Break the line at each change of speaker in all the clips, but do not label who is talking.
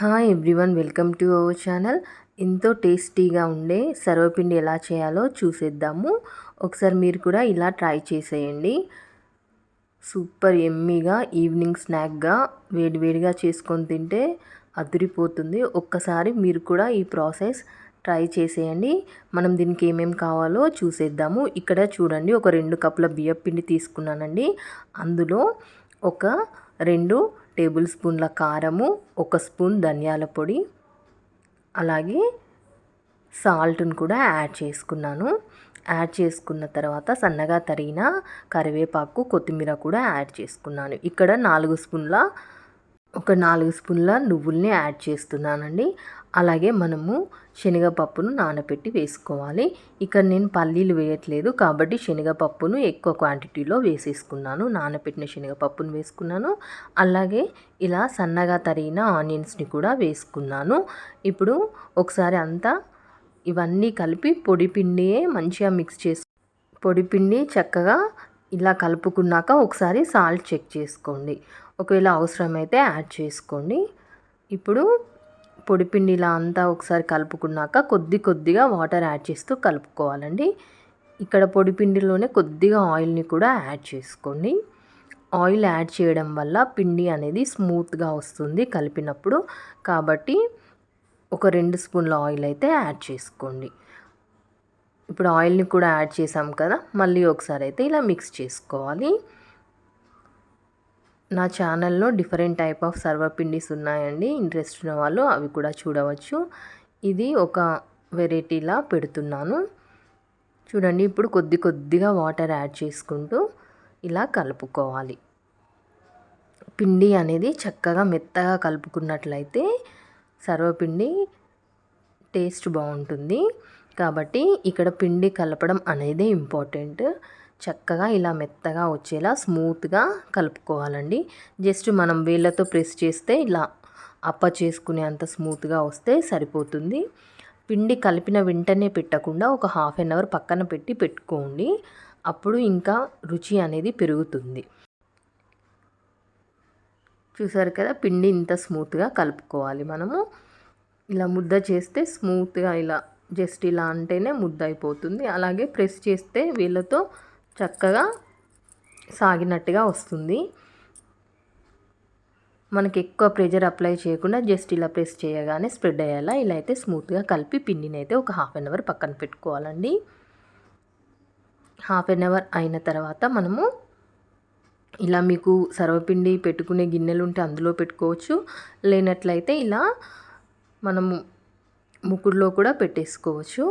Hi everyone welcome to our channel ఎంతో టేస్టీగా ఉండే సర్వపిండి ఎలా చేయాలో చూసేద్దాము. ఒకసారి మీరు కూడా ఇలా ట్రై చేసేయండి. సూపర్ ఎమ్మీగా ఈవినింగ్ స్నాక్గా వేడివేడిగా చేసుకొని తింటే అదిరిపోతుంది. ఒక్కసారి మీరు కూడా ఈ ప్రాసెస్ ట్రై చేసేయండి. మనం దీనికి ఏమేమి కావాలో చూసేద్దాము. ఇక్కడ చూడండి ఒక రెండు కప్పుల బియ్యం పిండి తీసుకున్నానండి. అందులో ఒక రెండు టేబుల్ స్పూన్ల కారము ఒక స్పూన్ ధనియాల పొడి అలాగే సాల్ట్ను కూడా యాడ్ చేసుకున్నాను. యాడ్ చేసుకున్న తర్వాత సన్నగా తరిగిన కరివేపాకు కొత్తిమీర కూడా యాడ్ చేసుకున్నాను. ఇక్కడ నాలుగు స్పూన్ల ఒక నాలుగు స్పూన్ల నువ్వుల్ని యాడ్ చేస్తున్నానండి. అలాగే మనము శనగపప్పును నానబెట్టి వేసుకోవాలి. ఇక్కడ నేను పల్లీలు వేయట్లేదు కాబట్టి శనగపప్పును ఎక్కువ క్వాంటిటీలో వేసేసుకున్నాను. నానబెట్టిన శనగపప్పును వేసుకున్నాను. అలాగే ఇలా సన్నగా తరిగిన ఆనియన్స్ని కూడా వేసుకున్నాను. ఇప్పుడు ఒకసారి అంతా ఇవన్నీ కలిపి పొడి పిండియే మంచిగా మిక్స్ చేసు పొడి పిండి చక్కగా ఇలా కలుపుకున్నాక ఒకసారి సాల్ట్ చెక్ చేసుకోండి. ఒకవేళ అవసరమైతే యాడ్ చేసుకోండి. ఇప్పుడు పొడిపిండి ఇలా అంతా ఒకసారి కలుపుకున్నాక కొద్ది కొద్దిగా వాటర్ యాడ్ చేస్తూ కలుపుకోవాలండి. ఇక్కడ పొడిపిండిలోనే కొద్దిగా ఆయిల్ని కూడా యాడ్ చేసుకోండి. ఆయిల్ యాడ్ చేయడం వల్ల పిండి అనేది స్మూత్గా వస్తుంది కలిపినప్పుడు. కాబట్టి ఒక రెండు స్పూన్ల ఆయిల్ అయితే యాడ్ చేసుకోండి. ఇప్పుడు ఆయిల్ని కూడా యాడ్ చేసాం కదా మళ్ళీ ఒకసారి అయితే ఇలా మిక్స్ చేసుకోవాలి. నా ఛానల్లో డిఫరెంట్ టైప్ ఆఫ్ సర్వపిండిస్ ఉన్నాయండి. ఇంట్రెస్ట్ ఉన్న వాళ్ళు అవి కూడా చూడవచ్చు. ఇది ఒక వెరైటీలా పెడుతున్నాను. చూడండి ఇప్పుడు కొద్ది కొద్దిగా వాటర్ యాడ్ చేసుకుంటూ ఇలా కలుపుకోవాలి. పిండి అనేది చక్కగా మెత్తగా కలుపుకున్నట్లయితే సర్వపిండి టేస్ట్ బాగుంటుంది. కాబట్టి ఇక్కడ పిండి కలపడం అనేది ఇంపార్టెంట్. చక్కగా ఇలా మెత్తగా వచ్చేలా స్మూత్గా కలుపుకోవాలండి. జస్ట్ మనం వేళ్ళతో ప్రెస్ చేస్తే ఇలా అప్ప చేసుకునే అంత స్మూత్గా వస్తే సరిపోతుంది. పిండి కలిపిన వెంటనే పెట్టకుండా ఒక హాఫ్ అన్ అవర్ పక్కన పెట్టి పెట్టుకోండి. అప్పుడు ఇంకా రుచి అనేది పెరుగుతుంది. చూసారు కదా పిండి ఇంత స్మూత్గా కలుపుకోవాలి మనము. ఇలా ముద్ద చేస్తే స్మూత్గా ఇలా జస్ట్ ఇలా అంటేనే ముద్ద అయిపోతుంది. అలాగే ప్రెస్ చేస్తే వీళ్ళతో చక్కగా సాగినట్టుగా వస్తుంది. మనకి ఎక్కువ ప్రెజర్ అప్లై చేయకుండా జస్ట్ ఇలా ప్రెస్ చేయగానే స్ప్రెడ్ అయ్యేలా ఇలా అయితే స్మూత్గా కలిపి పిండిని అయితే ఒక హాఫ్ అన్ అవర్ పక్కన పెట్టుకోవాలండి. హాఫ్ అన్ అవర్ అయిన తర్వాత మనము ఇలా మీకు సర్వపిండి పెట్టుకునే గిన్నెలు ఉంటే అందులో పెట్టుకోవచ్చు. లేనట్లయితే ఇలా మనము ముకుడులో కూడా పెట్టేసుకోవచ్చు.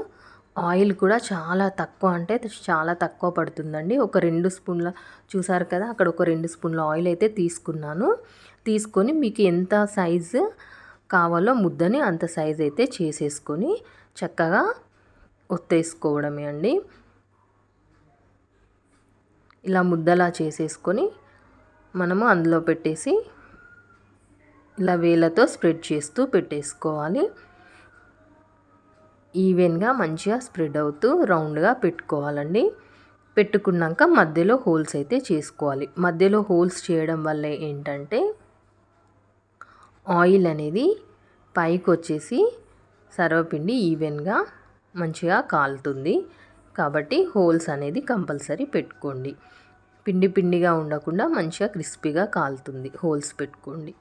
ఆయిల్ కూడా చాలా తక్కువ అంటే చాలా తక్కువ పడుతుందండి. ఒక రెండు స్పూన్ల చూసారు కదా అక్కడ ఒక రెండు స్పూన్ల ఆయిల్ అయితే తీసుకున్నాను. తీసుకొని మీకు ఎంత సైజు కావాలో ముద్దని అంత సైజ్ అయితే చేసేసుకొని చక్కగా ఒత్తేసుకోవడమే అండి. ఇలా ముద్దలా చేసేసుకొని మనము అందులో పెట్టేసి ఇలా వేలతో స్ప్రెడ్ చేస్తూ పెట్టేసుకోవాలి. ఈవెన్గా మంచిగా స్ప్రెడ్ అవుతూ రౌండ్గా పెట్టుకోవాలండి. పెట్టుకున్నాక మధ్యలో హోల్స్ అయితే చేసుకోవాలి. మధ్యలో హోల్స్ చేయడం వల్ల ఏంటంటే ఆయిల్ అనేది పైకి వచ్చేసి సర్వపిండి ఈవెన్గా మంచిగా కాలుతుంది. కాబట్టి హోల్స్ అనేది కంపల్సరీ పెట్టుకోండి. పిండి పిండిగా ఉండకుండా మంచిగా క్రిస్పీగా కాలుతుంది. హోల్స్ పెట్టుకోండి.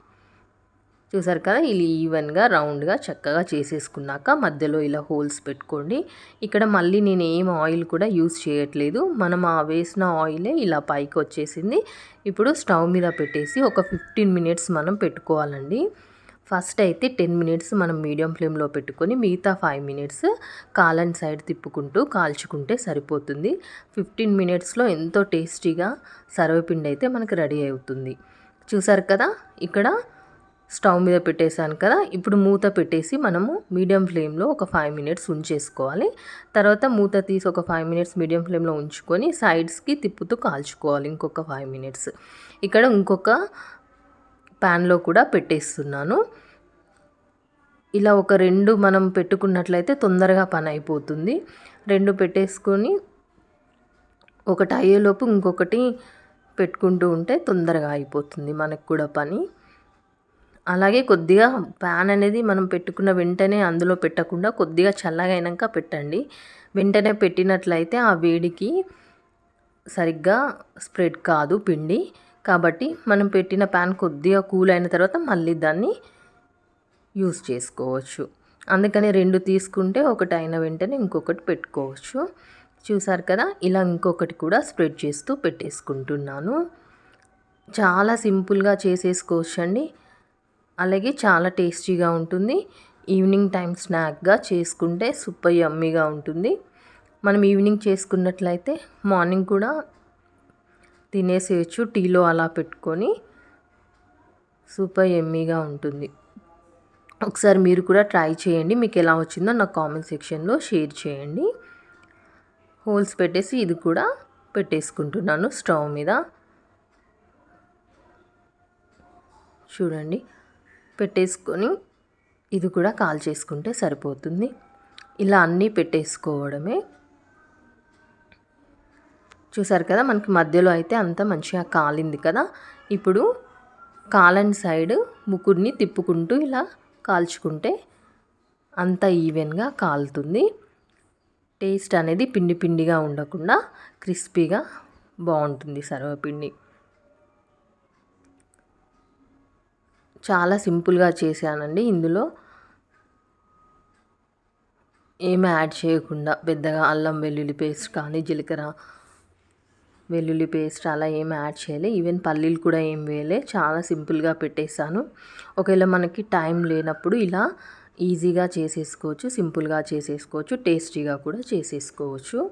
చూసారు కదా ఇలా ఈవెన్గా రౌండ్గా చక్కగా చేసేసుకున్నాక మధ్యలో ఇలా హోల్స్ పెట్టుకోండి. ఇక్కడ మళ్ళీ నేను ఏం ఆయిల్ కూడా యూస్ చేయట్లేదు. మనం ఆ వేసిన ఆయిలే ఇలా పైకి వచ్చేసింది. ఇప్పుడు స్టవ్ మీద పెట్టేసి ఒక ఫిఫ్టీన్ మినిట్స్ మనం పెట్టుకోవాలండి. ఫస్ట్ అయితే టెన్ మినిట్స్ మనం మీడియం ఫ్లేమ్లో పెట్టుకొని మిగతా ఫైవ్ మినిట్స్ కాలని సైడ్ తిప్పుకుంటూ కాల్చుకుంటే సరిపోతుంది. ఫిఫ్టీన్ మినిట్స్లో ఎంతో టేస్టీగా సర్వపిండి అయితే మనకు రెడీ అవుతుంది. చూసారు కదా ఇక్కడ స్టవ్ మీద పెట్టేశాను కదా ఇప్పుడు మూత పెట్టేసి మనము మీడియం ఫ్లేమ్లో ఒక ఫైవ్ మినిట్స్ ఉంచేసుకోవాలి. తర్వాత మూత తీసి ఒక ఫైవ్ మినిట్స్ మీడియం ఫ్లేమ్లో ఉంచుకొని సైడ్స్కి తిప్పుతూ కాల్చుకోవాలి ఇంకొక ఫైవ్ మినిట్స్ ఇక్కడ ఇంకొక ప్యాన్లో కూడా పెట్టేస్తున్నాను. ఇలా ఒక రెండు మనం పెట్టుకున్నట్లయితే తొందరగా పని అయిపోతుంది. రెండు పెట్టేసుకొని ఒకటి అయ్యేలోపు ఇంకొకటి పెట్టుకుంటూ ఉంటే తొందరగా అయిపోతుంది మనకు కూడా పని. అలాగే కొద్దిగా ప్యాన్ అనేది మనం పెట్టుకున్న వెంటనే అందులో పెట్టకుండా కొద్దిగా చల్లగా పెట్టండి. వెంటనే పెట్టినట్లయితే ఆ వేడికి సరిగ్గా స్ప్రెడ్ కాదు పిండి. కాబట్టి మనం పెట్టిన ప్యాన్ కొద్దిగా కూల్ అయిన తర్వాత మళ్ళీ దాన్ని యూస్ చేసుకోవచ్చు. అందుకని రెండు తీసుకుంటే ఒకటి అయిన వెంటనే ఇంకొకటి పెట్టుకోవచ్చు. చూసారు కదా ఇలా ఇంకొకటి కూడా స్ప్రెడ్ చేస్తూ పెట్టేసుకుంటున్నాను. చాలా సింపుల్గా చేసేసుకోవచ్చు అండి అలాగే చాలా టేస్టీగా ఉంటుంది. ఈవినింగ్ టైం స్నాక్గా చేసుకుంటే సూపర్ యమ్మీగా ఉంటుంది. మనం ఈవినింగ్ చేసుకున్నట్లయితే మార్నింగ్ కూడా తినేసేయచ్చు టీలో అలా పెట్టుకొని. సూపర్ ఎమ్మీగా ఉంటుంది. ఒకసారి మీరు కూడా ట్రై చేయండి. మీకు ఎలా వచ్చిందో నాకు కామెంట్ సెక్షన్లో షేర్ చేయండి. హోల్స్ పెట్టేసి ఇది కూడా పెట్టేసుకుంటున్నాను స్టవ్ మీద. చూడండి. పెట్టేసుకొని ఇది కూడా కాల్ చేసుకుంటే సరిపోతుంది. ఇలా అన్నీ పెట్టేసుకోవడమే. చూసారు కదా మనకి మధ్యలో అయితే అంత మంచిగా కాలింది కదా. ఇప్పుడు కాలని సైడ్ ముకుడిని తిప్పుకుంటూ ఇలా కాల్చుకుంటే అంత ఈవెన్గా కాలుతుంది. టేస్ట్ అనేది పిండి పిండిగా ఉండకుండా క్రిస్పీగా బాగుంటుంది సర్వపిండి. చాలా సింపుల్గా చేశానండి ఇందులో. ఏమి యాడ్ చేయకుండా పెద్దగా అల్లం వెల్లుల్లి పేస్ట్ కానీ జీలకర్ర వెల్లుల్లి పేస్ట్ అలా ఏం యాడ్ చేయలే. ఈవెన్ పల్లీలు కూడా ఏం వేయలే. చాలా సింపుల్గా పెట్టేశాను. ఒకవేళ మనకి టైం లేనప్పుడు ఇలా ఈజీగా చేసేసుకోవచ్చు సింపుల్గా చేసేసుకోవచ్చు టేస్టీగా కూడా చేసేసుకోవచ్చు.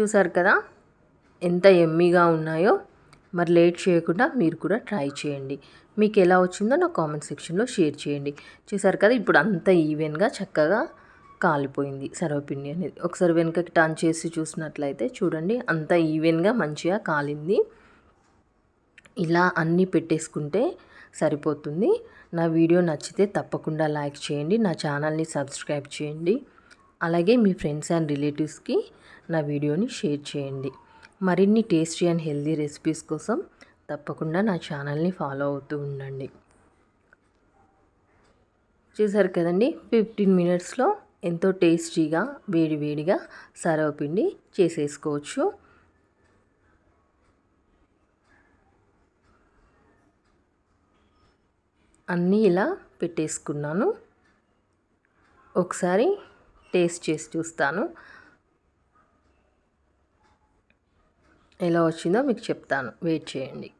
చూసారు కదా? ఎంత ఎమ్మీగా ఉన్నాయో. మరి లేట్ చేయకుండా మీరు కూడా ట్రై చేయండి. మీకు ఎలా వచ్చిందో నా కామెంట్ సెక్షన్లో షేర్ చేయండి. చేశారు కదా ఇప్పుడు అంత ఈవెన్గా చక్కగా కాలిపోయింది సర్వపిండి అనేది. ఒకసారి వెనుకకి టర్న్ చేసి చూసినట్లయితే చూడండి అంత ఈవెన్గా మంచిగా కాలింది. ఇలా అన్నీ పెట్టేసుకుంటే సరిపోతుంది. నా వీడియో నచ్చితే తప్పకుండా లైక్ చేయండి నా ఛానల్ని సబ్స్క్రైబ్ చేయండి. అలాగే మీ ఫ్రెండ్స్ అండ్ రిలేటివ్స్కి నా వీడియోని షేర్ చేయండి. మరిన్ని టేస్టీ అండ్ హెల్దీ రెసిపీస్ కోసం తప్పకుండా నా ఛానల్ని ఫాలో అవుతూ ఉండండి. చూసారు కదండి? ఫిఫ్టీన్ మినిట్స్లో ఎంతో టేస్టీగా వేడి వేడిగా సర్వపిండి చేసేసుకోవచ్చు. అన్నీ ఇలా పెట్టేసుకున్నాను. ఒకసారి టేస్ట్ చేసి చూస్తాను. ఎలా వచ్చిందో మీకు చెప్తాను. వెయిట్ చేయండి.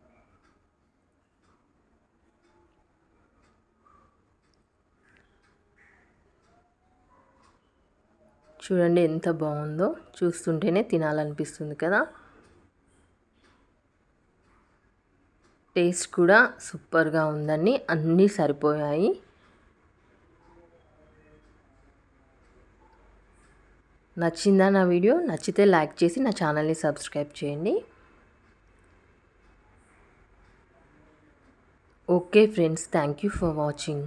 చూడండి ఎంత బాగుందో. చూస్తుంటేనే తినాలనిపిస్తుంది కదా. టేస్ట్ కూడా సూపర్గా ఉందండి. అన్నీ సరిపోయాయి. నచ్చిందా నా వీడియో? నచ్చితే లైక్ చేసి నా ఛానల్ని సబ్స్క్రైబ్ చేయండి. Okay friends thank you for watching.